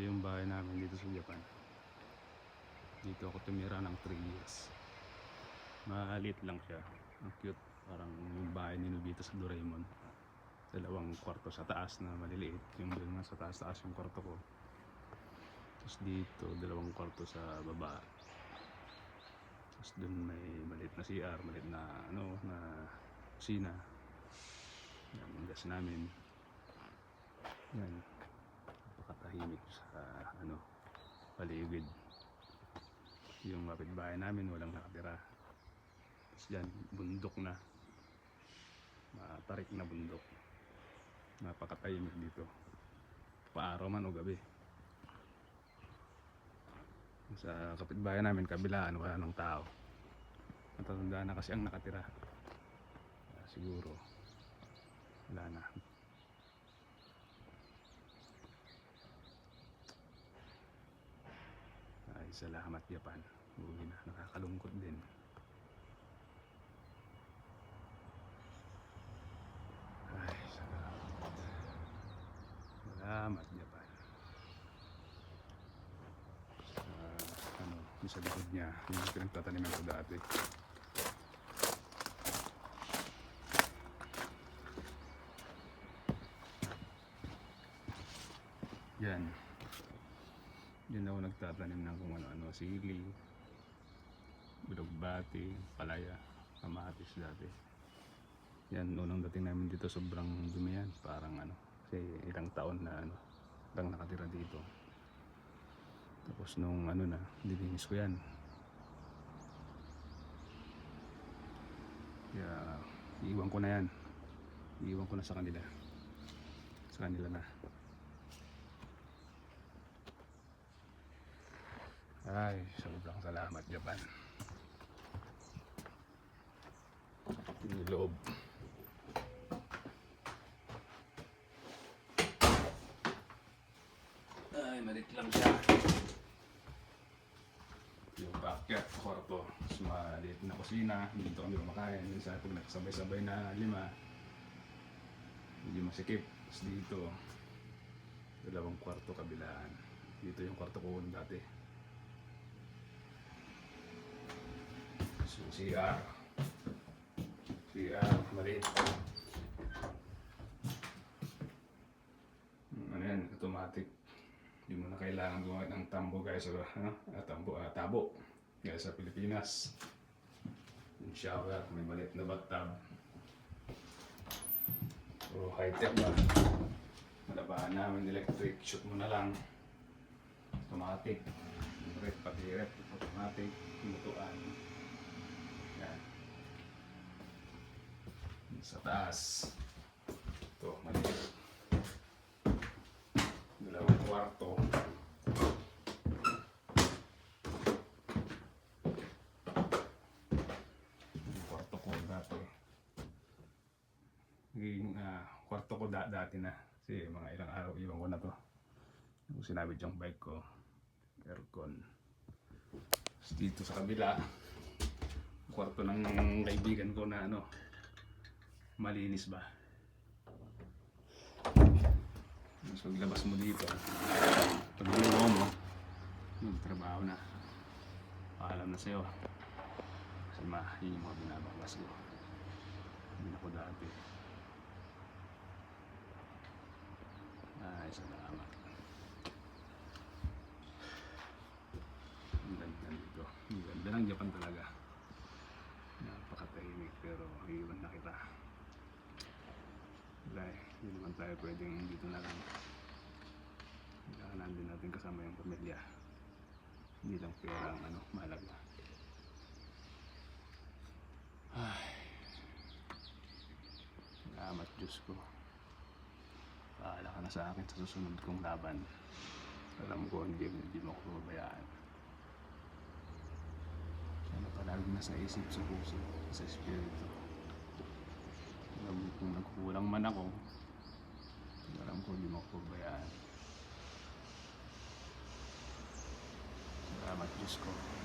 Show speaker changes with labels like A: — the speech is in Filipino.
A: yung bahay namin dito sa Japan. Dito ako tumira ng 3 years. Maliit lang siya. Ang cute. Parang yung bahay ni Nobita sa Doraemon. Dalawang kwarto sa taas na maliliit. Yung doon nga sa taas-taas yung kwarto ko. Tapos dito, dalawang kwarto sa baba. Tapos doon may maliit na CR, maliit na ano, na kusina. Yan, yung gas namin. Yan. Napakatahimik sa ano, paligid. Yung kapitbahay namin walang nakatira. Tapos dyan, bundok na. Matarik na bundok. Napakatahimik dito. Paaraw man o gabi. Sa kapitbahay namin, kabilaan, wala ng tao. Matatanda na kasi ang nakatira. Siguro, wala na. Ay, salamat Japan. Uwi na. Nakakalungkot din. Ay, salamat. Salamat Japan. Ah, ano, sa likod niya, yung pinagtataniman ko dati. Yan. Yan ako nagtatanim ng kung ano-ano. Sili, bulagbati, palaya, kamatis dati. Yan, unang dating namin dito sobrang dumi yan. Parang ano, kasi ilang taon na ano, lang nakatira dito. Tapos nung ano na, dilinis ko yan. Kaya, iiwan ko na yan. Iiwan ko na sa kanila. Sa kanila na. Ay, sobrang salamat Japan. Yung loob. Ay, malit lang siya. Yung backyard kwarto. Mas maliit na kusina. Dito kami kumakain. Minsan pag nagsabay-sabay na lima, medyo masikip. Tapos dito, dalawang kwarto kabilaan. Dito yung kwarto ko dati. So, CR. CR, maliit. Hmm, Ano yan, automatic. Hindi mo na kailangan gumamit ng tambo guys sa ano? Ah, tambo, ah, tabo. Guys sa Pilipinas. Yung shower, may maliit na bathtub. Puro high-tech ba? Malabahan namin electric, shoot mo na lang. Automatic. Rep, pati rep, automatic. Lutuan. Yan. Sa taas. Ito, maliit. Dalawang kwarto. Kwarto ko dati. Naging ah, kwarto ko da- dati na. Kasi mga ilang araw iwan ko na to. Yung sinabit yung bike ko. Aircon. Tapos dito sa kabila, kwarto ng kaibigan ko na ano, malinis ba? Mas paglabas mo dito, pag binuho mo, magtrabaho na. Paalam na sa'yo. Kasi ma, yun yung mga binabawas ko. Hindi na ko dati. Ay, salamat. Ang ganda dito. Ang ganda ng Japan talaga. Pero iiwan na kita. Wala eh. Hindi naman tayo pwedeng dito na lang. Kailangan din natin kasama yung pamilya. Hindi lang pera ang ano, mahalaga. Ay. Salamat Diyos ko. Paala ka na sa akin sa susunod kong laban. Alam ko hindi, hindi mo ako pababayaan. Palagi nasa isip sa puso, sa espiritu. Alam kung nagkukulang man ako, alam ko hindi mo. Salamat Diyos ko.